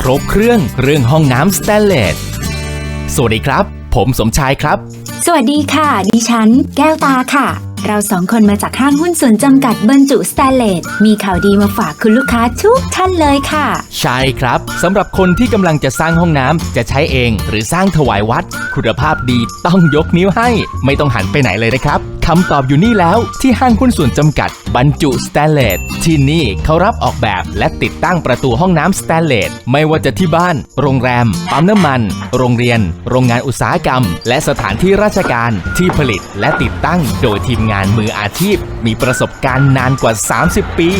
ครบเครื่องเรื่องห้องน้ำสแตนเลส สวัสดีครับ ผมสมชายครับ สวัสดีค่ะ ดิฉัน แก้วตาค่ะ เราสองคนมาจากห้างหุ้นส่วนจำกัดบรรจุสแตนเลส มีข่าวดีมาฝากคุณลูกค้าทุกท่านเลยค่ะ ใช่ครับสำหรับคนที่กำลังจะสร้างห้องน้ำจะใช้เอง หรือสร้างถวายวัด คุณภาพดีต้องยกนิ้วให้ ไม่ต้องหันไปไหนเลยนะครับ คำตอบอยู่นี่แล้ว ที่ห้างหุ้นส่วนจำกัด บรรจุสแตนเลสที่นี่เขารับออกแบบและติดตั้งประตูห้องน้ำสแตนเลสไม่ว่าจะที่บ้าน โรงแรม ปั๊มน้ำมัน โรงเรียน โรงงานอุตสาหกรรม และสถานที่ราชการที่ผลิตและติดตั้ง โดยทีมงานมืออาชีพ มีประสบการณ์นานกว่า 30 ปี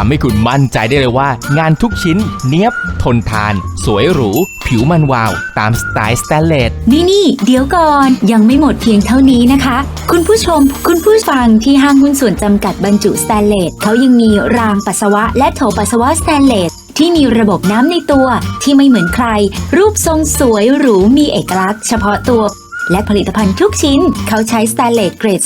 ทำให้คุณมั่นใจได้เลยว่า งานทุกชิ้นเนียบ ทนทาน สวยหรู ผิวมันวาว ตามสไตล์สแตนเลส นี่นี่เดี๋ยวก่อนยังไม่หมดเพียงเท่านี้นะคะ คุณผู้ชม คุณผู้ฟังที่ห้างหุ้นส่วนจำกัดบรรจุสแตนเลสเขายังมีรางปัสสาวะ และโถปัสสาวะสแตนเลสที่มีระบบน้ำในตัวที่ไม่เหมือนใคร รูปทรงสวยหรูมีเอกลักษณ์เฉพาะตัวและผลิตภัณฑ์ทุกชิ้น เขาใช้สแตนเลสเกรด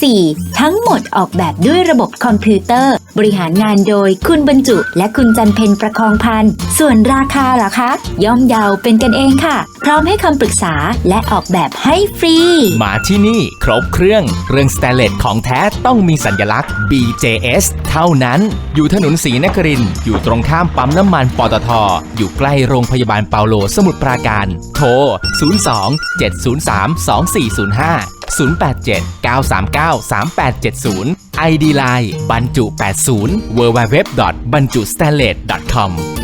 304 ทั้งหมดออกแบบด้วยระบบคอมพิวเตอร์ บริหารงานโดยคุณบรรจุ และคุณจันเพนประคองพันธ์ส่วนราคาล่ะคะ ย่อมเยาวเป็นกันเองค่ะ พร้อมให้คำปรึกษาและออกแบบให้ฟรี มาที่นี่ครบเครื่อง เรื่องสแตเลสของแท้ต้องมีสัญลักษณ์ BJS เท่านั้น อยู่ถนนศรีนครินอยู่ตรงข้ามปั๊มน้ำมันปตท อยู่ใกล้โรงพยาบาลเปาโลสมุทรปราการ โทร 02 703 2405 087 939 3870 ID Line บรรจุ80 w w w b a n j u s t a n l e s s c o m